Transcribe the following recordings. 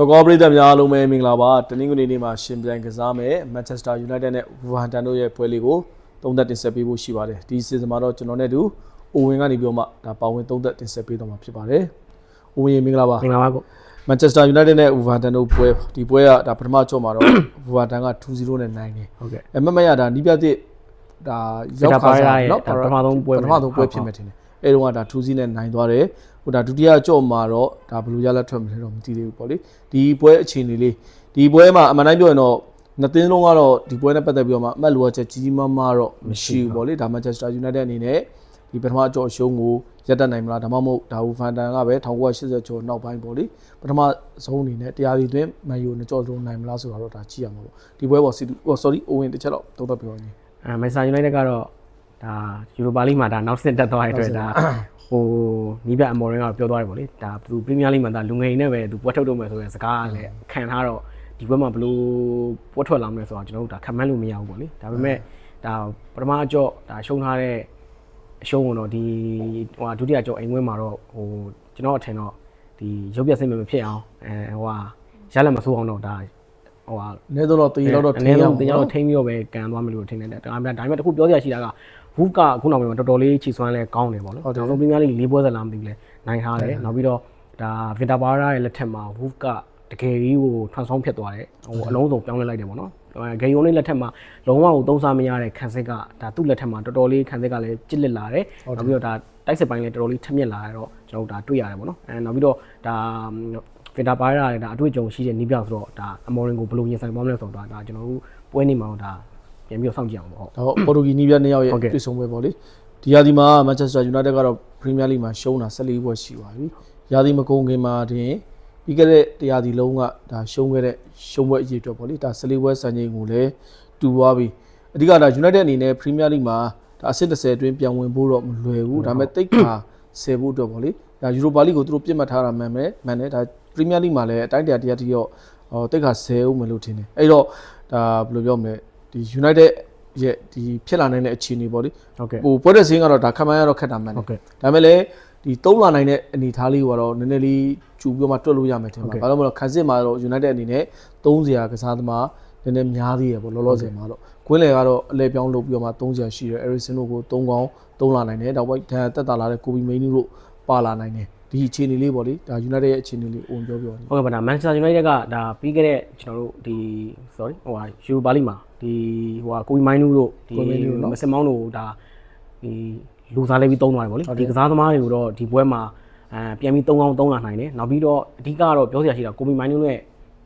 စောကောပရိသတ်များအားလုံးပဲမင်္ဂလာပါတနင်္ဂနွေနေ့မှာရှင်ပြိုင်ကစားမယ်မန်ချက်စတာယူနိုက်တက်နဲ့ဝူဟန်တန်တို့ရဲ့ပွဲလေးကိုသုံးသပ်တင်ဆက်ပေးဖို့ရှိပါတယ်ဒီစီဇန်မှာတော့ကျွန်တော်နဲ့တူအိုဝင်ကနေပြီးတော့မှဒါပါဝင်သုံးသပ်တင်ဆက်ပေးတော့မှာဖြစ်ပါတယ်အိုဝင်မင်္ဂလာပါမင်္ဂလာပါကိုမန်ချက်စတာယူနိုက်တက်နဲ့ဝူဟန်တန်တို့ပွဲဒီပွဲကဒါပထမချော့မှာတော့ဝူဟန်တန်က2-0နဲ့နိုင်တယ်ဟုတ်ကဲ့အမမရဒါနီးပြတဲ့ဒါရောက်ခါစားနော်ပထမဆုံးပွဲပထမဆုံးပွဲဖြစ်မယ်ထင်တယ်အဲတော့ကဒါ2-0နဲ့နိုင်သွားတယ် ဟိုဒါဒုတိယကြော့မှာတော့ဒါဘယ်လိုရလက်ထွက်မလဲတော့မသိသေးဘူးပေါ့လေဒီပွဲအခြေအနေလေးဒီပွဲမှာအမှန်တိုင်းပြောရင်တော့နှစ်သင်းလုံးကတော့ဒီပွဲနဲ့ပတ်သက်ပြီးတော့မှအမှတ်လိုအပ်ချက်ကြီးကြီးမားမားတော့မရှိဘူးပေါ့လေဒါ Manchester United အနေနဲ့ဒီပထမကြော့အရှုံးကိုရပ်တတ်နိုင်မလားဒါမှမဟုတ်ဒါဟူဖန်တန်ကပဲ1980ကျော်နောက်ပိုင်းပေါ့လေပထမဆုံးအနေနဲ့တရားဒီသွင်းမန်ယူနဲ့ကြော့လုံးနိုင်မလားဆိုတာတော့ဒါကြည့်ရမှာပေါ့ဒီပွဲပေါ်စီတူ sorry အိုဝင်တစ်ချက်တော့သုံးသပ်ပြောနေအဲမန်ချက်စတာယူနိုက်တက်ကတော့ဒါယူရိုပါလိမှာဒါနောက်ဆက်တက်သွားတဲ့အတွက်ဒါ ဟိုနီးပြအမော်ရင်ကတော့ပြောသွားတယ်ပေါ့လေဒါသူပရီးမီးယားလိမှာဒါလူငယ်တွေနဲ့ပဲသူပွဲထုတ်တော့မယ်ဆိုတဲ့စကားကလည်းခံထားတော့ဒီဘက်မှာဘလို့ပွဲထွက်လာမလဲဆိုတော့ကျွန်တော်တို့ဒါခံမှန်းလို့မရဘူးပေါ့လေဒါပေမဲ့ဒါပထမအကြော့ဒါရှုံးထားတဲ့အရှုံးကတော့ဒီဟိုဒုတိယကြော့အိမ်ဝင်းမှာတော့ဟိုကျွန်တော်အထင်တော့ဒီရုပ်ပြစိတ်မဖြစ်အောင်အဲဟိုဟာရလက်မဆိုးအောင်တော့ဒါဟိုဟာအနည်းဆုံးတော့တည်လောက်တော့အနည်းဆုံးတရားတော့ထိန်းပြီးတော့ပဲကန်သွားမယ်လို့ထင်တယ်ဒါပေမဲ့ဒါပေမဲ့တခုပြောစရာရှိတာက ဝူကအခုနောက်ပိုင်းမှာတော်တော်လေးချီဆွမ်းလဲကောင်းတယ်ပေါ့နော်နောက်ဆုံးပရီးမီးယားလိ၄ပွဲဆက်လာမသိဘူးလဲနိုင်ထားတယ်နောက်ပြီးတော့ဒါဗင်တာဘာရာရဲ့လက်ထက်မှာဝူကတကယ်ကြီးကို transform ဖြစ်သွားတယ်ဟိုအလုံးစုံပြောင်းလဲလိုက်တယ်ပေါ့နော်ဂေယုံလေးလက်ထက်မှာလုံးဝကိုသုံးစားမရတဲ့ခံစစ်ကဒါသူ့လက်ထက်မှာတော်တော်လေးခံစစ်ကလည်းကြစ်လက်လာတယ်နောက်ပြီးတော့ဒါတိုက်စစ်ပိုင်းလည်းတော်တော်လေးထက်မြက်လာတယ်တော့ကျွန်တော်တို့ဒါတွေ့ရတယ်ပေါ့နော်အဲနောက်ပြီးတော့ဒါဗင်တာဘာရာလည်းဒါအတွေ့အကြုံရှိတဲ့နီးပြဆိုတော့ဒါအမော်ရင်ကိုဘယ်လိုရင်ဆိုင်သွားမလဲဆိုတော့ဒါကျွန်တော်တို့ပွဲနေမှာတော့ဒါ ပြန်ပြီးတော့စောင့်ကြည့်အောင်ပေါ့ဟုတ်ဒါတော့ပေါ်တူဂီနီးပြနှစ်ယောက်ရဲ့ဟုတ်ကဲ့တွေ့ဆုံပွဲပေါ့လေဒီရာသီမှာ Manchester United ကတော့ Premier League မှာရှုံးတာ14ပွဲရှိပါပြီရာသီမကုန်ခင်မှာတင်ပြီးခဲ့တဲ့တရားဒီလုံးကဒါရှုံးခဲ့တဲ့ရှုံးပွဲအရေးအတွက်ပေါ့လေဒါ14ပွဲစံချိန်ကိုလည်းတူသွားပြီအဓိကဒါ United အနေနဲ့ Premier League မှာဒါအဆင့်30အတွင်းပြန်ဝင်ဖို့တော့မလွယ်ဘူးဒါပေမဲ့တိတ်ခါ10ဖို့အတွက်ပေါ့လေဒါ Europa League ကိုသူတို့ပြစ်မှတ်ထားတာမှန်မယ်မှန်တယ်ဒါ Premier League မှာလည်းအတိုင်းတရားတရားတိရောဟောတိတ်ခါ10ဦးမလို့ထင်တယ်အဲ့တော့ဒါဘယ်လိုပြောမလဲ ဒီ United ရဲ့ဒီဖြစ်လာနိုင်တဲ့အခြေအနေပေါ့လေဟုတ်ကဲ့ဟိုပွဲတဲ့စင်းကတော့ဒါခံမှန်းရတော့ခက်တာမှန်တယ်ဟုတ်ကဲ့ဒါပေမဲ့လည်းဒီသုံးလာနိုင်တဲ့အနေအထားလေးကတော့နည်းနည်းလေးကျူပြီးတော့မှတွက်လို့ရမယ်ထင်ပါဘာလို့မလဲခန်းစစ်မှာတော့ United အနေနဲ့30ရာကစားသမားနည်းနည်းများသေးရပေါ့လောလောဆယ်မှာတော့ကွင်းလေကတော့အလဲပြောင်းလုပ်ပြီးတော့မှ30ရာရှိတယ် Eriksen တို့ကို3កောင်း3လာနိုင်တယ်တော့ဘိုက်ဒါတက်တာလာတဲ့ Kobe Mainoo တို့ပါလာနိုင်တယ် ဒီအခြေအနေလေးပေါ့လေဒါ United ရဲ့အခြေအနေလေးအိုပြောပြောနေဟုတ်ကဲ့ပါဒါမန်ချက်စတာယူနိုက်တက်ကဒါပြီးခဲ့တဲ့ကျွန်တော်တို့ဒီ sorry ဟိုဟာယူရိုပါလိမှာဒီဟိုဟာကိုဝီမိုင်းနူးတို့ဒီမစင်မောင်းတို့ဒါဒီလူစားလေးပြီးသုံးသွားတယ်ဗောလေဒီကစားသမားတွေကိုတော့ဒီပွဲမှာအဲပြန်ပြီးသုံးအောင်သုံးလာနိုင်တယ်နောက်ပြီးတော့အဓိကတော့ပြောစရာရှိတာကိုဝီမိုင်းနူးနဲ့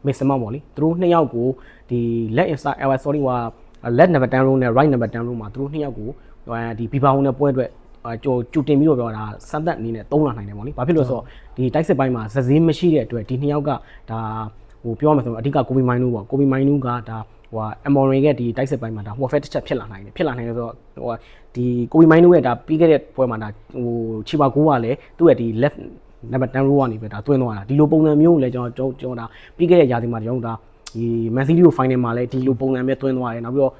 မစ်စမောင်းဗောလေသူတို့နှစ်ယောက်ကိုဒီ let inside our sorry ဟို let number 10 row နဲ့ right number 10 row မှာသူတို့နှစ်ယောက်ကိုဒီဘီဘာဝုံနဲ့ပွဲအတွက် အာကြိုကြိုတင်ပြီးတော့ပြောတာစမ်းသက်အနေနဲ့သုံးလာနိုင်တယ်ဗောလေ။ဘာဖြစ်လို့လဲဆိုတော့ဒီတိုက်စစ်ပိုင်းမှာဇဇင်းမရှိတဲ့အတွက်ဒီနှစ်ယောက်ကဒါဟိုပြောရမယ်ဆိုတော့အဓိကကိုဘီမိုင်းနူးပေါ့ကိုဘီမိုင်းနူးကဒါဟိုဟာအမော်ရီရဲ့ဒီတိုက်စစ်ပိုင်းမှာဒါဟိုဖက်တစ်ချက်ဖြစ်လာနိုင်တယ်ဖြစ်လာနိုင်တယ်ဆိုတော့ဟိုဟာဒီကိုဘီမိုင်းနူးရဲ့ဒါပြီးခဲ့တဲ့ပွဲမှာဒါဟိုချီပါကိုကလည်းသူ့ရဲ့ဒီ left number 10 row ကနေပဲဒါတွင်းသွားတာဒီလိုပုံစံမျိုးကိုလည်းကျွန်တော်ကျွန်တော်ဒါပြီးခဲ့တဲ့ရာသီမှာကျွန်တော်ဒါဒီ Man City ကို final မှာလည်းဒီလိုပုံစံမျိုးတွင်းသွားတယ်နောက်ပြီးတော့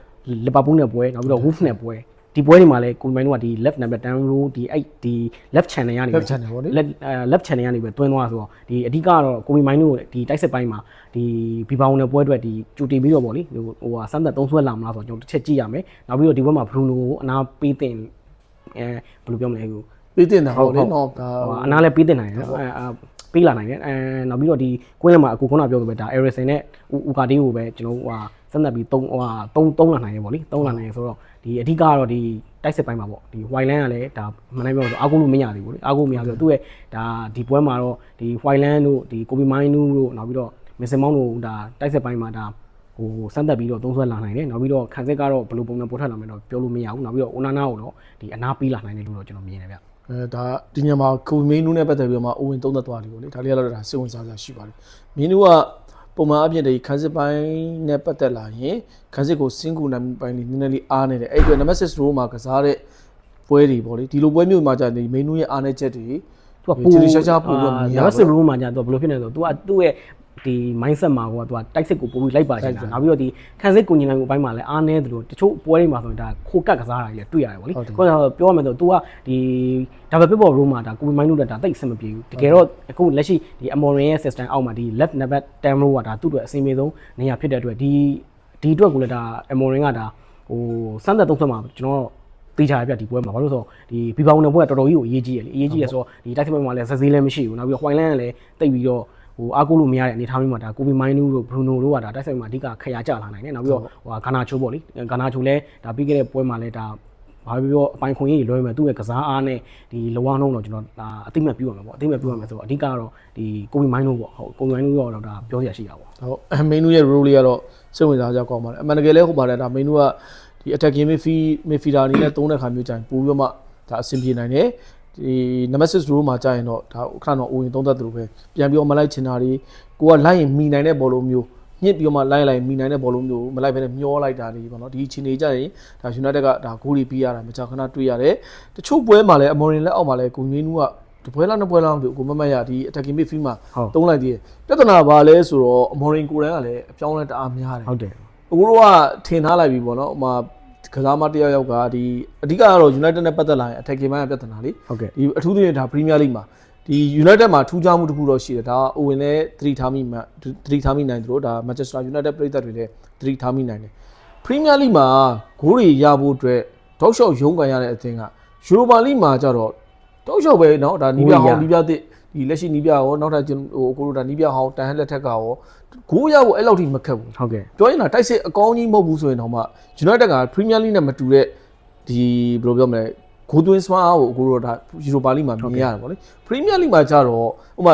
Liverpool နဲ့ပွဲနောက်ပြီးတော့ Wolves နဲ့ပွဲ ဒီပွဲတွေမှာလည်းကိုမိုင်းတို့ကဒီ left number 10 row ဒီအဲ့ဒီ left channel ကနေ Left channel ပေါ့လေ left အဲ left channel ကနေပဲတွင်းသွားဆိုတော့ဒီအဓိကတော့ကိုမိုင်းတို့ဒီတိုက်စစ်ပိုင်းမှာဒီဘီဘောင်နဲ့ပွဲအတွက်ဒီကြူတီပြီးတော့ဗောလေဟိုဟိုဟာစမ်းသက်သုံးဆွဲလာမလားဆိုတော့ကျွန်တော်တစ်ချက်ကြည့်ရမယ်နောက်ပြီးတော့ဒီဘက်မှာ Bruno ကိုအနာပေးတင်အဲဘယ်လိုပြောမလဲဟိုပေးတင်တာဟုတ်လေနော်ဒါဟိုအနာလည်းပေးတင်နိုင်တယ်အဲအဲပေးလာနိုင်တယ်အဲနောက်ပြီးတော့ဒီကွင်းထဲမှာအခုခုနပြောသလိုပဲဒါ Eriksen နဲ့ဥကာတီကိုပဲကျွန်တော်ဟိုဟာ စက်သက်ပြီး3ဟိုဟာ3 3လာနိုင်တယ်ဗောလေ3လာနိုင်တယ်ဆိုတော့ဒီအဓိကကတော့ဒီတိုက်စစ်ပိုင်းမှာပေါ့ဒီ Whiteland ကလည်းဒါမနိုင်ပြောဆိုအာကုလို့မရသေးဘူးလေအာကုမရဆိုတော့သူ့ရဲ့ဒါဒီပွဲမှာတော့ဒီ Whiteland တို့ဒီ Kobe Minu တို့နောက်ပြီးတော့ Mason Mount တို့ဒါတိုက်စစ်ပိုင်းမှာဒါဟိုစမ်းသက်ပြီးတော့သုံးဆွဲလာနိုင်တယ်နောက်ပြီးတော့ခံစစ်ကတော့ဘယ်လိုပုံစံပေါ်ထွက်လာမလဲတော့ပြောလို့မရဘူးနောက်ပြီးတော့ Onana ကိုတော့ဒီအနာပေးလာနိုင်တယ်လို့တော့ကျွန်တော်မြင်တယ်ဗျအဲဒါဒီညမှာကိုမင်းနူးနဲ့ပတ်သက်ပြီးတော့မှအိုဝင်သုံးသက်သွားတယ်ပေါ့လေဒါလေးကတော့ဒါစိတ်ဝင်စားစရာရှိပါတယ်မင်းနူးက ပုံမှန်အပြင်ဒီခန်းစစ်ပိုင်းနဲ့ပတ်သက်လာရင်ခန်းစစ်ကိုစင်းကူနိုင်ပိုင်းလေးနည်းနည်းလေးအားနေတယ်အဲ့ဒီနံပါတ်6 row မှာကစားတဲ့ပွဲတွေပေါ့လေဒီလိုပွဲမျိုးမှာကြာနေမင်းနူးရဲ့အားနေချက်တွေသူကဒီပိုလိုရှားရှားပို့လို့မရနံပါတ်ဘူး7 room မှာကြာသူကဘယ်လိုဖြစ်နေလဲဆိုတော့ तू ကသူ့ရဲ့ ဒီ mindset မှာကသူကတိုက်စစ်ကိုပို့ပြီးလိုက်ပါချင်တာနောက်ပြီးတော့ဒီခံစစ်ကိုညင်နိုင်မှုအပိုင်းမှာလည်းအားနည်းတယ်လို့တချို့ပွဲတွေမှာဆိုရင်ဒါခိုကတ်ကစားတာကြီးလည်းတွေ့ရတယ်ဗောလေကိုယ်ကပြောရမယ်ဆို तू ကဒီဒါပဲပြပေါ် room မှာဒါကိုပီမိုင်းတို့လည်းဒါတိတ်အဆင်မပြေဘူးတကယ်တော့အခုလက်ရှိဒီ Amorin ရဲ့ system အောက်မှာဒီ left number 10 row ကဒါသူ့အတွက်အဆင်ပြေဆုံးနေရာဖြစ်တဲ့အတွက်ဒီဒီအတွက်ကိုလည်းဒါ Amorin ကဒါဟိုစမ်းသက်သုံးဆွဲမှာကျွန်တော်တေးချာပြဒီပွဲမှာဘာလို့ဆိုတော့ဒီဘီဘောင်နယ်ပွဲကတော်တော်ကြီးကိုအရေးကြီးတယ်လေအရေးကြီးရဆိုတော့ဒီတိုက်စစ်ပွဲမှာလည်းဇက်ဈေးလည်းမရှိဘူးနောက်ပြီးတော့ White Land ကလည်းတိတ်ပြီးတော့ ဟိုအားကိုးလို့မရတဲ့အနေအထားမျိုးမှာဒါကိုဘီမိုင်းနူးတို့ဘရူနိုတို့ကဒါတိုက်စစ်ပွဲမှာအဓိကခရာကြလာနိုင်တယ်နောက်ပြီးတော့ဟိုဂါနာချိုးပေါ့လေဂါနာချိုးလည်းဒါပြီးခဲ့တဲ့ပွဲမှာလည်းဒါဘာပြောပြောအပိုင်ခွင့်ကြီးလွှဲမယ်သူ့ရဲ့ကစားအားနဲ့ဒီလောအောင်တော့ကျွန်တော်ဒါအသိမဲ့ပြုရမှာပေါ့အသိမဲ့ပြုရမှာဆိုတော့အဓိကတော့ဒီကိုဘီမိုင်းတို့ပေါ့ဟုတ်ကိုဘီမိုင်းတို့တော့ဒါပြောစရာရှိတာပေါ့ဟုတ်မင်းတို့ရဲ့ role လေးကတော့စိတ်ဝင်စားကြကောင်းပါတယ်အမှန်တကယ်လဲဟုတ်ပါတယ်ဒါမင်းတို့ကဒီ attacking midfield midfielder အနေနဲ့သုံးတဲ့ခါမျိုးကြရင်ပို့ပြီးတော့မှဒါအဆင်ပြေနိုင်တယ် ဒီ nemesis role မှာကြာရင်တော့ဒါခဏတော့အိုရင်သုံးသက်သူလိုပဲပြန်ပြီးတော့မလိုက်ချင်တာတွေကိုကလိုက်ရင်မိနိုင်တဲ့ဘောလုံးမျိုးညစ်ပြီးတော့မှလိုက်လိုက်မိနိုင်တဲ့ဘောလုံးမျိုးမလိုက်ဘဲနဲ့မျောလိုက်တာတွေပေါ့နော်ဒီအချိန်နေကြရင်ဒါ United ကဒါဂိုးတွေပြီးရတာမကြာခဏတွေ့ရတယ်တချို့ပွဲမှာလည်း Amorin လက်အောက်မှာလည်းဂုံရင်းနူးကတပွဲလားနှစ်ပွဲလားမသိဘူးကိုမမတ်ရဒီ attacking midfield မှာဟုတ်သုံးလိုက်သေးတယ်ပြဿနာဘာလဲဆိုတော့အမော်ရင်ကိုရန်ကလည်းအပြောင်းလဲတအားများတယ်ဟုတ်တယ်အခုတို့ကထင်ထားလိုက်ပြီပေါ့နော်ဟိုမှာ ကစားမတစ်ယောက်ယောက်ကဒီအဓိကကတော့ United နဲ့ပတ်သက်လာရင် attacking ပိုင်းကပြဿနာလေ ဟုတ်ကဲ့ ဒီအထူးသဖြင့်ဒါ Premier League မှာဒီ United မှာထူးခြားမှုတစ်ခုတော့ရှိတယ်ဒါက Owen လည်းသတိထားမိမှသတိထားမိနိုင်သလိုဒါ Manchester United ပြည်သက်တွေလည်းသတိထားမိနိုင်တယ် Premier League မှာဂိုးတွေရဖို့အတွက်တောက်လျှောက်ရုန်းကန်ရတဲ့အသင်းက Europa League မှာကျတော့တောက်လျှောက်ပဲเนาะဒါနီးပြဟောင်းနီးပြသစ် ဒီလက်ရှိနီးပြရောနောက်ထပ်ကျွန်ဟိုကိုလိုဒါနီးပြဟောင်းတန်ဟက်လက်ထက်ကရောဂိုးရဖို့အဲ့လောက်ထိမခက်ဘူးဟုတ်ကဲ့ပြောရင်တော့တိုက်စစ်အကောင်းကြီးမဟုတ်ဘူးဆိုရင်တော့မှ United က Premier League နဲ့မတူတဲ့ဒီဘယ်လိုပြောမလဲဂိုးသွင်းစမားကိုအခုတော့ဒါ Europa League မှာမြင်ရတယ်ဗောလေ Premier League မှာကျတော့ဥပမာ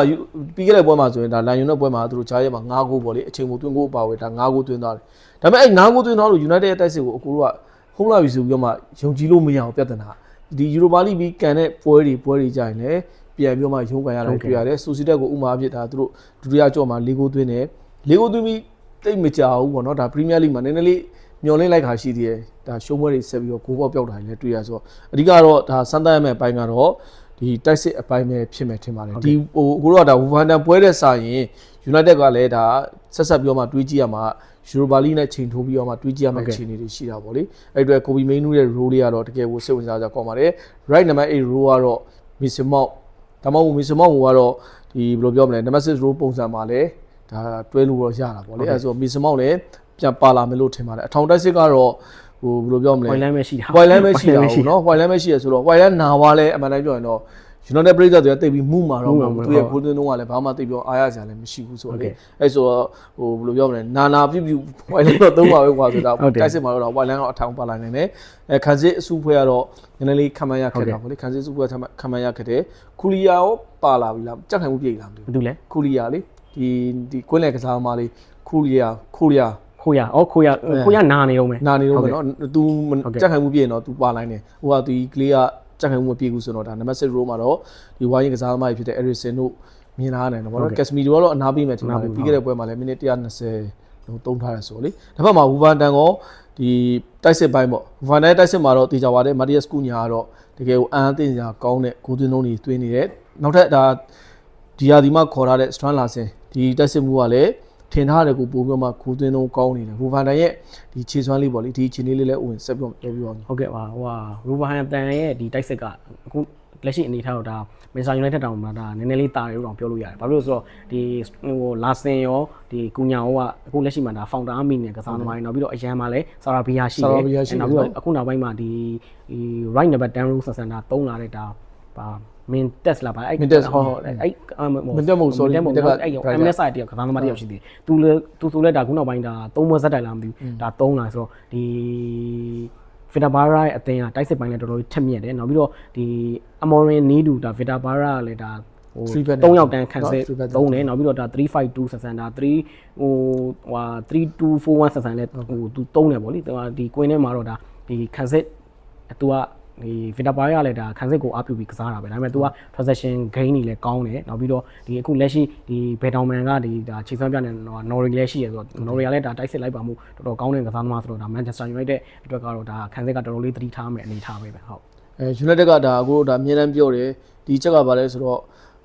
ပြီးခဲ့တဲ့ပွဲမှာဆိုရင်ဒါလန်ယူနိုက်ပွဲမှာသူတို့ဂျားရဲမှာ9ဂိုးဗောလေအချိန်ကိုသွင်းဂိုးအပါဝယ်ဒါ9ဂိုးသွင်းသွားတယ်ဒါပေမဲ့အဲ့9ဂိုးသွင်းသွားလို့ United ရဲ့တိုက်စစ်ကိုအခုတို့ကဟုံးလာပြီဆိုပြီးတော့မှယုံကြည်လို့မရအောင်ပြဿနာဒီ Europa League ပြီးကန်တဲ့ပွဲတွေပွဲတွေကြရင်လည်း ပြန်ပြီးတော့မှရုံးကန်ရတယ်တွေ့ရတယ်ဆိုစီတက်ကိုဥမာအဖြစ်ဒါသူတို့ဒုတိယကြော့မှာ၄ဂိုးသွင်းတယ်၄ဂိုးသွင်းပြီးတိတ်မကြဘူးပေါ့နော်ဒါပရီးမီးယားလိမှာနည်းနည်းလေးမျောလင်းလိုက်ခါရှိသေးတယ်ဒါရှုံးပွဲတွေဆက်ပြီးတော့ဂိုးပေါက်ပြောက်တာတွေလည်းတွေ့ရဆိုတော့အဓိကတော့ဒါစမ်းသပ်ရမယ့်အပိုင်းကတော့ဒီတိုက်စစ်အပိုင်းပဲဖြစ်မယ်ထင်ပါတယ်ဒီဟိုကိုတို့ကဒါဝူဖန်တန်ပွဲတဲ့စာရင် United ကလည်းဒါဆက်ဆက်ပြီးတော့မှတွေးကြည့်ရမှာယူရိုပါလိနဲ့ချိန်ထိုးပြီးတော့မှတွေးကြည့်ရမယ့်အခြေအနေတွေရှိတာပေါ့လေအဲ့အတွက်ကိုဘီမိန်နူးရဲ့ role လေးကတော့တကယ်ကိုစိတ်ဝင်စားကြကောင်းပါတယ် right number 8 role ကတော့ Mason Mount ဒါမှမဟုတ် Mason Mount ကတော့ဒီဘယ်လိုပြောမလဲ number 6 role ပုံစံမှာလည်းဒါတွဲလို့တော့ရတာပေါ့လေအဲဆို Mason Mount လည်းပြန်ပါလာမယ်လို့ထင်ပါတယ်အထောင်တိုက်စစ်ကတော့ဟိုဘယ်လိုပြောမလဲဝိုင်လန်းပဲရှိတာဝိုင်လန်းပဲရှိတာဟုတ်နော်ဝိုင်လန်းပဲရှိရဆိုတော့ဝိုင်လန်းနာဝါလဲအမှန်တိုင်းပြောရင်တော့ United ပြည်သက်တွေတိတ်ပြီးမှုမှာတော့သူရဲ့ golden တုံးကလည်းဘာမှတိတ်ပြောအားရစရာလည်းမရှိဘူးဆိုတော့လေအဲဆိုတော့ဟိုဘယ်လိုပြောမလဲနာနာပြပြဝိုင်လန်းတော့သုံးပါပဲကွာဆိုတာတိုက်စစ်မှာတော့ဝိုင်လန်းတော့အထောင်ပါလာနိုင်တယ်အဲခန်းစစ်အစုဖွဲ့ကတော့နည်းနည်းလေးခံမရခက်တာပေါ့လေခန်းစစ်အစုဖွဲ့ခံမရခက်တယ်ခူလီယာရောပါလာပြီလားကြက်ခံမှုပြည့်လားမသိဘာတူလဲဘူးခူလီယာလေဒီဒီကွင်းလယ်ကစားသမားလေးခူလီယာခူလီယာခိုးရအော်ခိုးရခိုးရနာနေတော့မယ်နာနေတော့မယ်နော် तू ဟုတ်ကဲ့ကြက်ခံမှုပြည့်ရင်တော့ तू ပါလိုက်တယ်ဟိုကဒီကလေးက ကြက်ခံမှုမပြည့်ဘူးဆိုတော့ဒါနံပါတ်6 row မှာတော့ဒီဝိုင်းရင်ကစားသမားကြီးဖြစ်တဲ့ Eriksen တို့မြင်လာရတယ်နော်ဗောနော် Casemiro ကတော့အနာပေးမယ်ထင်ပါတယ်ပြီးခဲ့တဲ့ပွဲမှာလည်းမိနစ်120လုံးတုံးထားတယ်ဆိုတော့လေတစ်ဖက်မှာ Wolverhampton ကောဒီတိုက်စစ်ပိုင်းပေါ့ Wolverhampton တိုက်စစ်မှာတော့တေချာပါတယ် Matias Cunha ကတော့တကယ်ကိုအန်းအသင့်စရာကောင်းတဲ့ဂိုးသွင်းလုံးတွေသွင်းနေတယ်နောက်ထပ်ဒါဒီယာဒီမှာခေါ်ထားတဲ့ Strand Larsen ဒီတိုက်စစ်မှုကလည်း ထင်ထားတယ်ကိုပို့ပြီးမှဂိုးသွင်းလုံးကောင်းနေတယ် Wolverhampton ရဲ့ဒီခြေစွမ်းလေးပေါ့လေဒီခြေလေးလေးလည်းဝင်ဆက်ပြီးတော့ပြောပြပါဦးဟုတ်ကဲ့ပါဟိုဟာရူဘာဟန်တန်ရဲ့ဒီတိုက်စစ်ကအခုလက်ရှိအနေထားတော့ဒါမန်ဆာယူနိုက်တက်တောင်မှာဒါနည်းနည်းလေးတာတယ်လို့တောင်ပြောလို့ရတယ်။ဘာဖြစ်လို့လဲဆိုတော့ဒီဟိုလာစင်ရောဒီကူညာရောကအခုလက်ရှိမှာဒါဖောင်တာအမီနဲ့ကစားသမားတွေနောက်ပြီးတော့အရန်မှာလည်းဆာရာဘီယာရှိတယ်နောက်ပြီးတော့အခုနောက်ပိုင်းမှာဒီ right number 10 row ဆန်ဆန်တာတုံးလာတဲ့ဒါဗာ min test လာပါအဲ့ min test ဟောဟောအဲ့မတက်မို့ sorry မတက်ပါအဲ့ MSI တယောက်ကစားသမားတယောက်ရှိသေးတယ်သူလဲသူဆိုလဲဒါခုနောက်ပိုင်းဒါသုံးဘွဲဇက်တိုင်လာမသိဘူးဒါသုံးလာဆိုတော့ဒီဗီတာဘာရာရဲ့အသင်းကတိုက်စစ်ပိုင်းလည်းတော်တော်ထက်မြက်တယ်နောက်ပြီးတော့ဒီအမော်ရင်နီးတူဒါဗီတာဘာရာကလည်းဒါဟို3ယောက်တန်းခံစစ်သုံးတယ်နောက်ပြီးတော့ဒါ352ဆက်ဆန်ဒါ3ဟိုဟွာ3241ဆက်ဆန်လည်းဟိုသူသုံးတယ်ဗောလေဒီကွင်းထဲမှာတော့ဒါဒီခံစစ်သူက ဒီဗီတာပါရလည်းဒါခံစစ်ကိုအပြုပြီးကစားတာပဲဒါပေမဲ့ तू က transaction gain တွေလည်းကောင်းတယ်နောက်ပြီးတော့ဒီအခုလက်ရှိဒီဘယ်တောင်မန်ကဒီဒါခြေစွမ်းပြနေတော့ Norway လည်းရှိရဆိုတော့ Norway ကလည်းဒါတိုက်စစ်လိုက်ပါမှုတော်တော်ကောင်းတဲ့ကစားသမားဆိုတော့ဒါ Manchester United အတွက်ကတော့ဒါခံစစ်ကတော်တော်လေးသတိထားမယ်အနေထားပဲပဲဟုတ်အဲ United ကဒါအခုဒါအမြဲတမ်းပြောတယ်ဒီချက်ကဘာလဲဆိုတော့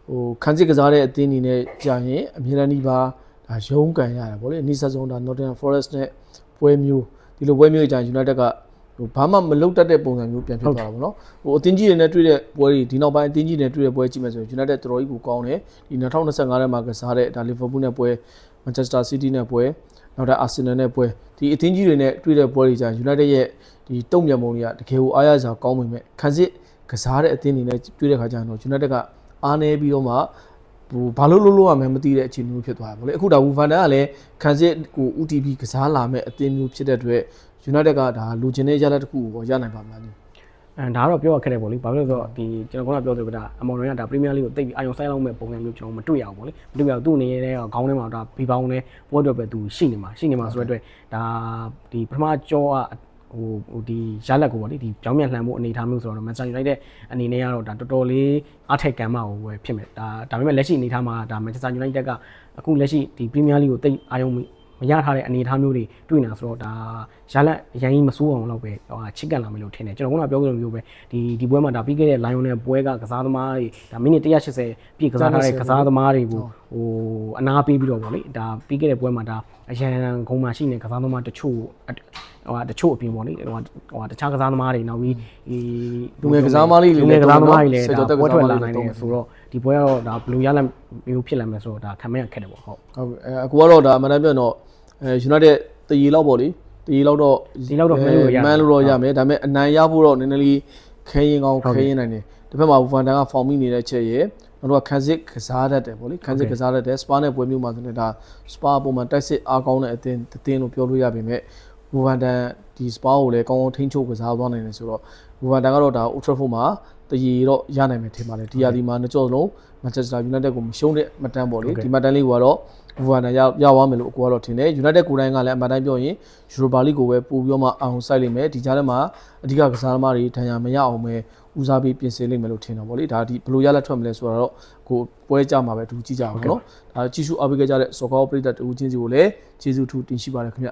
ဟိုခန်းစစ်ကစားတဲ့အသင်းအနေနဲ့ကြာရင်အမြဲတမ်းဒီပါဒါရုံးကန်ရတယ်ဗောလေအနီးဆက်ဆုံးဒါ Nottingham Forest နဲ့ပွဲမျိုးဒီလိုပွဲမျိုးကြာ United က ဟိုဘာမှမလုပ်တတ်တဲ့ပုံစံမျိုးပြန်ဖြစ်သွားတာဗောနော်ဟိုအတင်းကြီးတွေနဲ့တွေ့တဲ့ပွဲတွေဒီနောက်ပိုင်းအတင်းကြီးတွေနဲ့တွေ့တဲ့ပွဲကြည့်မယ်ဆိုရင် United တော်တော်ကြီးကိုကောင်းတယ်ဒီ2025ထဲမှာကစားတဲ့ဒါ Liverpool နဲ့ပွဲ Manchester City နဲ့ပွဲနောက်တဲ့ Arsenal နဲ့ပွဲဒီအတင်းကြီးတွေနဲ့တွေ့တဲ့ပွဲတွေကြာ United ရဲ့ဒီတုံ့ပြန်ပုံတွေကတကယ်ကိုအားရစရာကောင်းပေမဲ့ခံစစ်ကစားတဲ့အတင်းတွေနဲ့တွေ့တဲ့ခါကျရင်တော့ United ကအားနေပြီးတော့မှဟိုဘာလို့လို့လို့ရမယ်မသိတဲ့အခြေအနေမျိုးဖြစ်သွားတယ်ဗောလေအခုဒါဝူဖန်တန်ကလည်းခန်းစစ်ကို UTP ကစားလာမဲ့အသင်းမျိုးဖြစ်တဲ့အတွက် United ကဒါလူချင်းတဲ့ရလက်တစ်ခုကိုရနိုင်ပါမလားညီအဲဒါကတော့ပြောရခက်တယ်ပေါ့လေဘာဖြစ်လို့လဲဆိုတော့ဒီကျွန်တော်ကပြောသလိုပဲဒါအမော်ရင်ကဒါပရီးမီးယားလိကိုတိတ်ပြီးအာယုံဆိုင်လောက်မဲ့ပုံစံမျိုးကျွန်တော်မတွေ့ရဘူးပေါ့လေမတွေ့ရဘူးသူ့အနေနဲ့ခေါင်းထဲမှာဒါဘီပေါင်းနဲ့ပွဲတော့ပဲသူရှိနေမှာရှိနေမှာဆိုတဲ့အတွက်ဒါဒီပထမကြောကဟိုဟိုဒီရလက်ကိုပေါ့လေဒီကြောင်းမြန်လှန်မှုအနေအထားမျိုးဆိုတော့ Manchester United အနေနဲ့ကတော့ဒါတော်တော်လေးအထက်ကံမကိုပဲဖြစ်မယ်ဒါဒါပေမဲ့လက်ရှိအနေအထားမှာဒါ Manchester United ကအခုလက်ရှိဒီ Premier League ကိုတိတ်အာယုံမ ရထားတဲ့အနေအထားမျိုးတွေတွေ့နေတာဆိုတော့ဒါရလက်အရင်ကြီးမစိုးအောင်တော့ပဲဟိုချစ်ကန်လာမယ်လို့ထင်တယ်ကျွန်တော်ကပြောသလိုမျိုးပဲဒီဒီပွဲမှာဒါပြီးခဲ့တဲ့ Lion နဲ့ပွဲကကစားသမားတွေဒါမိနစ်180ပြည့်ကစားထားတဲ့ကစားသမားတွေကိုဟိုအနာပေးပြီးတော့ဗောလေဒါပြီးခဲ့တဲ့ပွဲမှာဒါအရန်ဂုံမှာရှိနေကစားသမားတချို့ဟိုတချို့အပြင်ဗောလေဟိုဟိုတခြားကစားသမားတွေနောက်ပြီးဒီလူငယ်ကစားသမားလေးတွေလူလည်းငယ်ကစားသမားတွေလည်းဆယ်ကျော်ဒါသက်ကပွဲစားသထွက်မားလာလေးနိုင်တွေတယ်ဆိုတော့ဒီပွဲကတော့ဒါဘယ်လိုရလမ်းမျိုးဖြစ်လာမယ်ဆိုတော့ဒါခံမရခက်တယ်ပေါ့ဟုတ်ဟုတ်ကဲ့အဲအခုကတော့ဒါအမှန်တမ်းပြောရင်တော့ အဲ United တရီလောက်ပေါ့လေတရီလောက်တော့တရီလောက်တော့မှန်းလို့ရမှန်းလို့တော့ရမယ်ဒါပေမဲ့အနိုင်ရဖို့တော့နည်းနည်းလေးခဲရင်ကောင်းခဲရင်နိုင်တယ်တစ်ဖက်မှာဝူဖန်တန်ကဖောင်မိနေတဲ့ချက်ရဲ့နောက်တော့ခန်းစစ်ကစားတတ်တယ်ပေါ့လေခန်းစစ်ကစားတတ်တယ်စပါနဲ့ပွဲမျိုးမှာဆိုရင်ဒါစပါပုံမှန်တိုက်စစ်အားကောင်းတဲ့အသင်းအသင်းလို့ပြောလို့ရပေမဲ့ဝူဖန်တန်ဒီစပါကိုလည်းကောင်းကောင်းထိန်းချုပ်ကစားသွားနိုင်တယ်ဆိုတော့ဝူဖန်တန်ကတော့ဒါ Old Trafford မှာ တရီတော့ရနိုင်မယ်ထင်ပါတယ်ဒီရာဒီမှာနှစ်ကြော့လုံး Manchester United ကိုမရှုံးတဲ့မတန်းပေါ့လေဒီမတန်းလေးကတော့ဘူဗာနာရရသွားမယ်လို့အကူကတော့ထင်တယ် United ကိုယ်တိုင်ကလည်းအမှန်တိုင်းပြောရင် Europa League ကိုပဲပို့ပြီးတော့မှအောင်စိုက်လိမ့်မယ်ဒီကြားထဲမှာအဓိကကစားသမားတွေဒဏ်ရာမရအောင်ပဲဦးစားပေးပြင်ဆင်လိမ့်မယ်လို့ထင်တာပေါ့လေဒါဒီဘယ်လိုရလက်ထွက်မလဲဆိုတော့ကိုပွဲကြမှာပဲသူကြည့်ကြအောင်နော်ဒါကြည့်ရှုအားပေးကြတဲ့ Soccer Operator တူချင်းစီကိုလည်းကျေးဇူးထူးတင်ရှိပါတယ်ခင်ဗျ